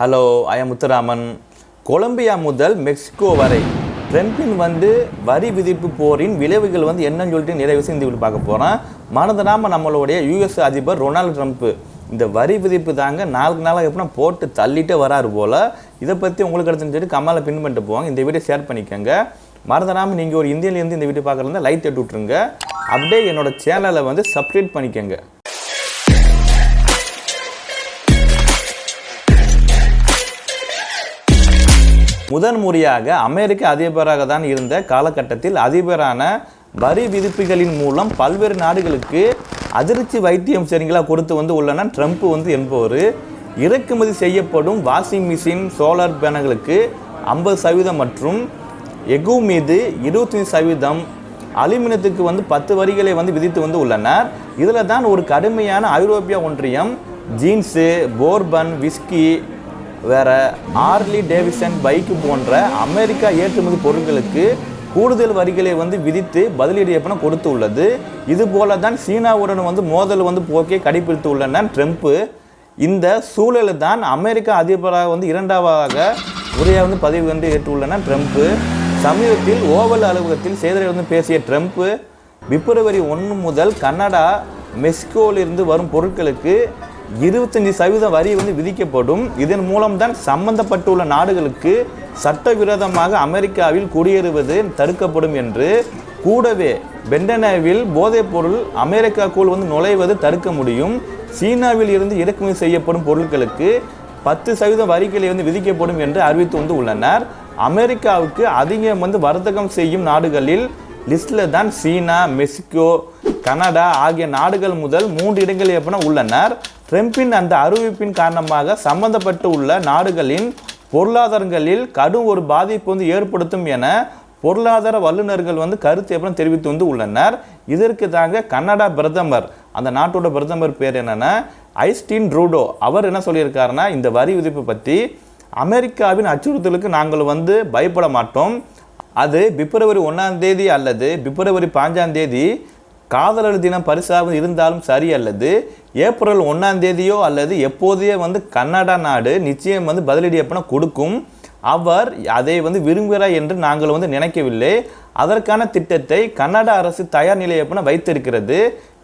Hello I Muthuraman. Colombia முதல் Mexico வரை ட்ரம்பின் வந்து வரி விதிப்பு போரின் விளைவுகள் வந்து என்னன்னு சொல்லிட்டு நிறைய விஷயம் இந்த பார்க்க போகிறோம் மறந்துடாமல் நம்மளுடைய யூஎஸ் அதிபர் ரொனால்டு ட்ரம்ப்பு இந்த வரி விதிப்பு தாங்க நாளுக்கு நாளாக எப்படின்னா போட்டு தள்ளிட்டே வராரு போல். இதை பற்றி உங்களுக்கு எடுத்துன்னு சொல்லிட்டு கமலை பின் பண்ணிட்டு போவாங்க. இந்த வீடியோ ஷேர் பண்ணிக்கோங்க. மறந்துடாமல் நீங்கள் ஒரு இந்தியிலேருந்து இந்த வீடியோ பார்க்குறதா லைட் எடுத்து விட்ருங்க அப்படியே என்னோட சேனலை வந்து சப்ஸ்கிரைப் பண்ணிக்கோங்க. முதன் முறையாக அமெரிக்க அதிபராக தான் இருந்த காலகட்டத்தில் அதிபரான வரி விதிப்புகளின் மூலம் பல்வேறு நாடுகளுக்கு அதிர்ச்சி வைத்தியம் சரிங்களா கொடுத்து வந்து உள்ளன. ட்ரம்ப் வந்து என்பவர் இறக்குமதி செய்யப்படும் வாஷிங் மிஷின் சோலார் பேனல்களுக்கு ஐம்பது சதவீதம் மற்றும் எகு மீது இருபத்தி சதவீதம் அலுமினியத்துக்கு வந்து பத்து வரிகளை வந்து விதித்து வந்து உள்ளனர். இதில் தான் ஒரு கடுமையான ஐரோப்பிய ஒன்றியம் ஜீன்ஸு போர்பன் விஸ்கி வேற ஆர்லி டேவிசன் பைக்கு போன்ற அமெரிக்கா ஏற்றுமதி பொருட்களுக்கு கூடுதல் வரிகளை வந்து விதித்து பதிலீடு எப்பன கொடுத்து உள்ளது. இது போல தான் சீனாவுடன் வந்து மோதல் வந்து போக்கை கடைபிடித்து உள்ளன. ட்ரம்ப் இந்த சூழலில் தான் அமெரிக்கா அதிபராக வந்து இரண்டாவதாக உரையாக வந்து பதவி வந்து ஏற்றுள்ளன. ட்ரம்ப்பு சமீபத்தில் ஓவல் அலுவலகத்தில் செய்தியில் வந்து பேசிய ட்ரம்ப் பிப்ரவரி ஒன்று முதல் கனடா மெக்சிகோவிலிருந்து வரும் பொருட்களுக்கு இருபத்தஞ்சி சதவீத வரி வந்து விதிக்கப்படும். இதன் மூலம்தான் சம்பந்தப்பட்டுள்ள நாடுகளுக்கு சட்டவிரோதமாக அமெரிக்காவில் குடியேறுவது தடுக்கப்படும் என்று கூடவே பெண்டனாவில் போதைப்பொருள் அமெரிக்காக்குள் வந்து நுழைவது தடுக்க முடியும். சீனாவில் இருந்து இறக்குமதி செய்யப்படும் பொருட்களுக்கு பத்து சதவீதம் வரிகளை வந்து விதிக்கப்படும் என்று அறிவித்து வந்து உள்ளனர். அமெரிக்காவுக்கு அதிகம் வந்து வர்த்தகம் செய்யும் நாடுகளில் லிஸ்டில் தான் சீனா மெக்சிகோ கனடா ஆகிய நாடுகள் முதல் மூன்று இடங்கள் எப்படின்னா உள்ளனர். ட்ரம்பின் அந்த அறிவிப்பின் காரணமாக சம்பந்தப்பட்டு உள்ள நாடுகளின் பொருளாதாரங்களில் கடும் ஒரு பாதிப்பு வந்து ஏற்படுத்தும் என பொருளாதார வல்லுநர்கள் வந்து கருத்து எப்படி தெரிவித்து வந்து உள்ளனர். இதற்கு தாங்க கனடா பிரதமர் அந்த நாட்டோட பிரதமர் பேர் என்னென்னா ஐஸ்டின் ட்ரூடோ அவர் என்ன சொல்லியிருக்காருன்னா இந்த வரி விதிப்பு பற்றி அமெரிக்காவின் அச்சுறுத்தலுக்கு நாங்கள் வந்து பயப்பட மாட்டோம். அது பிப்ரவரி ஒன்றாம் தேதி அல்லது பிப்ரவரி பாஞ்சாம் தேதி காதலர் தினம் பரிசாக இருந்தாலும் சரி அல்லது ஏப்ரல் ஒன்றாம் தேதியோ அல்லது எப்போதையோ வந்து கன்னடா நாடு நிச்சயம் வந்து பதிலடி எப்படின்னா கொடுக்கும். அவர் அதை வந்து விரும்புகிறார் என்று நாங்கள் வந்து நினைக்கவில்லை. அதற்கான திட்டத்தை கன்னடா அரசு தயார் நிலை எப்படின்னா வைத்திருக்கிறது.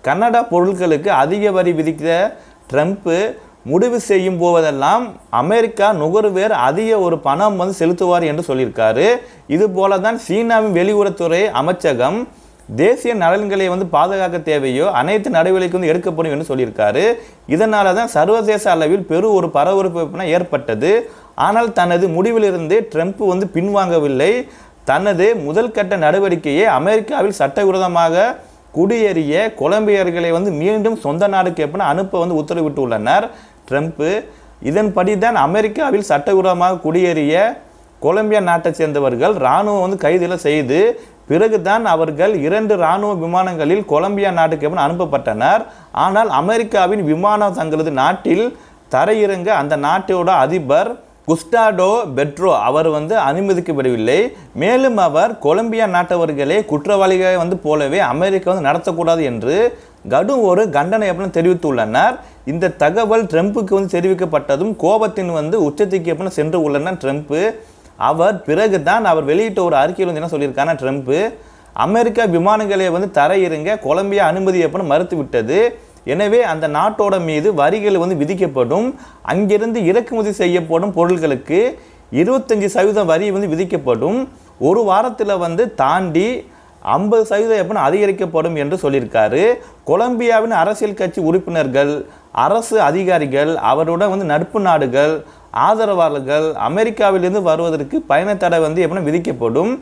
கன்னடா பொருட்களுக்கு அதிக வரி விதிக்க ட்ரம்ப்பு முடிவு செய்யும் போவதெல்லாம் அமெரிக்கா நுகர்வேர் அதிக ஒரு பணம் வந்து செலுத்துவார் என்று சொல்லியிருக்காரு. இது போல தான் சீனாவின் வெளியுறவுத்துறை அமைச்சகம் தேசிய நலன்களை வந்து பாதுகாக்க தேவையோ அனைத்து நடவடிக்கை வந்து எடுக்கப்படும் என்று சொல்லியிருக்காரு. இதனால தான் சர்வதேச அளவில் பெரு ஒரு பரபரப்பு ஏற்பட்டது. ஆனால் தனது முடிவிலிருந்து ட்ரம்ப் வந்து பின்வாங்கவில்லை. தனது முதல் கட்ட நடவடிக்கையை அமெரிக்காவில் சட்டவிரோதமாக குடியேறிய கொலம்பியர்களை வந்து மீண்டும் சொந்த நாடுக்கு எப்படின்னா அனுப்ப வந்து உத்தரவிட்டு உள்ளனர் ட்ரம்ப்பு இதன்படி தான் அமெரிக்காவில் சட்டவிரோதமாக குடியேறிய கொலம்பியா நாட்டை சேர்ந்தவர்கள் இராணுவம் வந்து கைதில் செய்து பிறகுதான் அவர்கள் இரண்டு இராணுவ விமானங்களில் கொலம்பியா நாட்டுக்கு அனுப்பப்பட்டனர். ஆனால் அமெரிக்காவின் விமானம் தங்களது நாட்டில் தரையிறங்க அந்த நாட்டோட அதிபர் குஸ்டாடோ பெட்ரோ அவர் வந்து அனுமதிக்கப்படவில்லை. மேலும் அவர் கொலம்பியா நாட்டவர்களே குற்றவாளிகளை வந்து போலவே அமெரிக்கா வந்து நடத்தக்கூடாது என்று கடும் ஒரு கண்டனை அப்படின்னு தெரிவித்துள்ளனர். இந்த தகவல் ட்ரம்ப்புக்கு வந்து தெரிவிக்கப்பட்டதும் கோபத்தின் வந்து உச்சத்துக்கு அப்படின்னு சென்று உள்ளனர் ட்ரம்ப்பு அவர் பிறகு தான் அவர் வெளியிட்ட ஒரு அறிக்கையில் வந்து என்ன சொல்லியிருக்காருன்னா ட்ரம்ப்பு அமெரிக்கா விமானங்களை வந்து தரையிறங்க கொலம்பியா அனுமதி எப்படின்னு மறுத்துவிட்டது. எனவே அந்த நாட்டோட மீது வரிகள் வந்து விதிக்கப்படும். அங்கிருந்து இறக்குமதி செய்யப்படும் பொருட்களுக்கு இருபத்தஞ்சி சதவீதம் வரி வந்து விதிக்கப்படும். ஒரு வாரத்தில் வந்து தாண்டி ஐம்பது சதவீதம் எப்படின்னு அதிகரிக்கப்படும் என்று சொல்லியிருக்காரு. கொலம்பியாவின் அரசியல் கட்சி உறுப்பினர்கள் அரசு அதிகாரிகள் அவருடன் வந்து நட்பு நாடுகள் ஆதரவாளர்கள் அமெரிக்காவிலிருந்து வருவதற்கு பயணத்தடை வந்து எப்படின்னா விதிக்கப்படும்.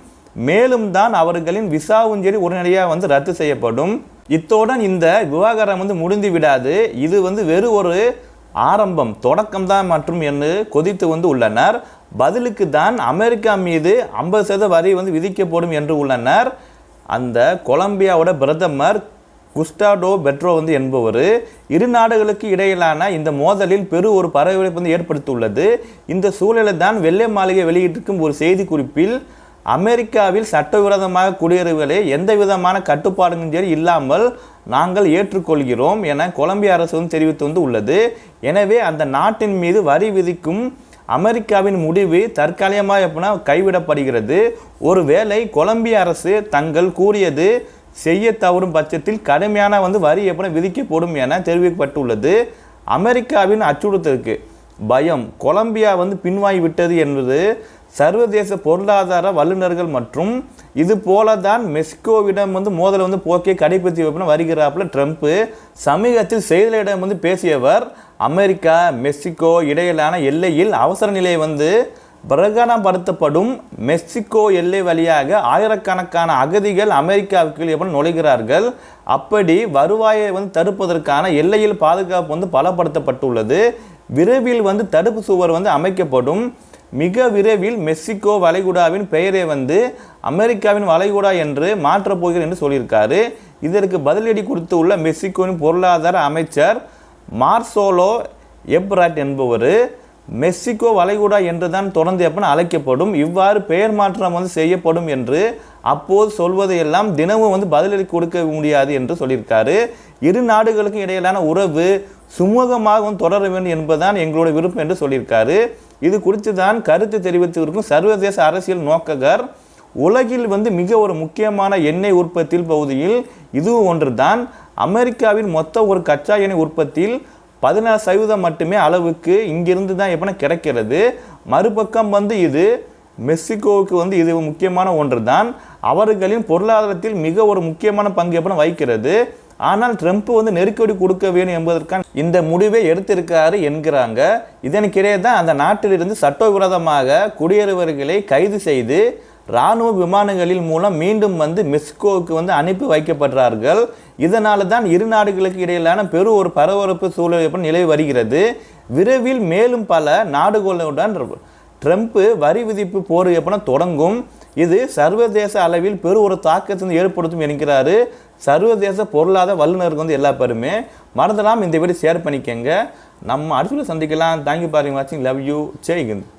மேலும் தான் அவர்களின் விசாவும் சரி உடனடியாக வந்து ரத்து செய்யப்படும். இத்துடன் இந்த விவகாரம் வந்து முடிந்து விடாது. இது வந்து வெறும் ஒரு ஆரம்பம் தொடக்கம் தான் மற்றும் என்று கொதித்து வந்து உள்ளனர். பதிலுக்கு தான் அமெரிக்கா மீது ஐம்பது சதவீத வரி வந்து விதிக்கப்படும் என்று உள்ளனர். அந்த கொலம்பியாவோட பிரதமர் குஸ்டாடோ பெட்ரோ வந்து என்பவர் இரு நாடுகளுக்கு இடையிலான இந்த மோதலில் பெரு ஒரு பரபரப்பை வந்து ஏற்படுத்தியுள்ளது. இந்த சூழலில் தான் வெள்ளை மாளிகை வெளியிட்டிருக்கும் ஒரு செய்தி குறிப்பில் அமெரிக்காவில் சட்டவிரோதமாக குடியேறுவதை எந்த விதமான கட்டுப்பாடுகளும் சரி இல்லாமல் நாங்கள் ஏற்றுக்கொள்கிறோம் என கொலம்பிய அரசு வந்து தெரிவித்து வந்து உள்ளது. எனவே அந்த நாட்டின் மீது வரி விதிக்கும் அமெரிக்காவின் முடிவு தற்காலிகமாக எப்படின்னா கைவிடப்படுகிறது. ஒருவேளை கொலம்பிய அரசு தங்கள் கூறியது செய்ய தவறும் பட்சத்தில் கடுமையான வந்து வரி எப்படி விதிக்கப்படும் என தெரிவிக்கப்பட்டுள்ளது. அமெரிக்காவின் அச்சுறுத்தலுக்கு பயம். கொலம்பியா வந்து பின்வாங்கி விட்டது என்பது சர்வதேச பொருளாதார வல்லுநர்கள் மற்றும் இது போல தான் மெக்சிகோவிடம் வந்து மோதலை வந்து போக்கே கடைபிடித்து வைப்பன வருகிறாப்புல ட்ரம்ப் சமீபத்தில் செய்தியாளரிடம் வந்து பேசியவர் அமெரிக்கா மெக்சிகோ இடையிலான எல்லையில் அவசர நிலையை வந்து பிரகடனப்படுத்தப்படும் மெக்சிகோ எல்லை வழியாக ஆயிரக்கணக்கான அகதிகள் அமெரிக்காவுக்கு எப்படி நுழைகிறார்கள். அப்படி வருவாயை வந்து தடுப்பதற்கான எல்லையில் பாதுகாப்பு வந்து பலப்படுத்தப்பட்டுள்ளது. விரைவில் வந்து தடுப்பு சுவர் வந்து அமைக்கப்படும். மிக விரைவில் மெக்சிகோ வளைகுடாவின் பெயரை வந்து அமெரிக்காவின் வளைகுடா என்று மாற்றப் போகிறேன் என்று சொல்லியிருக்காரு. இதற்கு பதிலடி கொடுத்து உள்ள மெக்சிகோவின் பொருளாதார அமைச்சர் மார்சோலோ எப்ராட் என்பவர். மெக்சிகோ வளைகுடா என்று தான் தொடர்ந்து எப்பன அழைக்கப்படும். இவ்வாறு பெயர் மாற்றம் வந்து செய்யப்படும் என்று அப்போது சொல்வதையெல்லாம் தினமும் வந்து பதிலடி கொடுக்க முடியாது என்று சொல்லியிருக்காரு. இரு நாடுகளுக்கும் இடையிலான உறவு சுமூகமாக வந்து தொடர வேண்டும் என்பதுதான் எங்களுடைய விருப்பம் என்று சொல்லியிருக்காரு. இது குறித்து தான் கருத்து தெரிவித்திருக்கும் சர்வதேச அரசியல் நோக்ககர் உலகில் வந்து மிக ஒரு முக்கியமான எண்ணெய் உற்பத்தியில் பகுதியில் இதுவும் ஒன்று தான் அமெரிக்காவின் மொத்த ஒரு கச்சா எண்ணெய் உற்பத்தியில் பதினாறு சதவீதம் மட்டுமே அளவுக்கு இங்கிருந்து தான் எப்படின்னா கிடைக்கிறது. மறுபக்கம் வந்து இது மெக்சிகோவுக்கு வந்து இது முக்கியமான ஒன்று தான் அவர்களின் பொருளாதாரத்தில் மிக ஒரு முக்கியமான பங்கு எப்படி வகிக்கிறது. ஆனால் ட்ரம்ப் வந்து நெருக்கடி கொடுக்க வேணும் என்பதற்கான இந்த முடிவை எடுத்திருக்காரு என்கிறாங்க. இதனுக்கிடையே தான் அந்த நாட்டிலிருந்து சட்டவிரோதமாக குடியேறுவர்களை கைது செய்து இராணுவ விமானங்களில் மூலம் மீண்டும் வந்து மெக்சிகோவுக்கு வந்து அனுப்பி வைக்கப்படுறார்கள் இதனால தான் இரு நாடுகளுக்கு இடையிலான பெரு ஒரு பரபரப்பு சூழல் நிலை நிலவி வருகிறது. விரைவில் மேலும் பல நாடுகளுடன் ட்ரம்ப் வரி விதிப்பு போர் எப்படின்னா தொடங்கும். இது சர்வதேச அளவில் பெரு ஒரு தாக்கத்தை வந்து ஏற்படுத்தும் என்கிறாரு. சர்வதேச பொருளாதார வல்லுநருக்கு வந்து எல்லா பேருமே மறந்துடாம இந்த வீடியோ ஷேர் பண்ணிக்கங்க. நம்ம அடுத்த சந்திக்கலாம். தேங்க்யூ பாருங்க வாட்சிங் லவ் யூ ஜெய்ஹிந்த்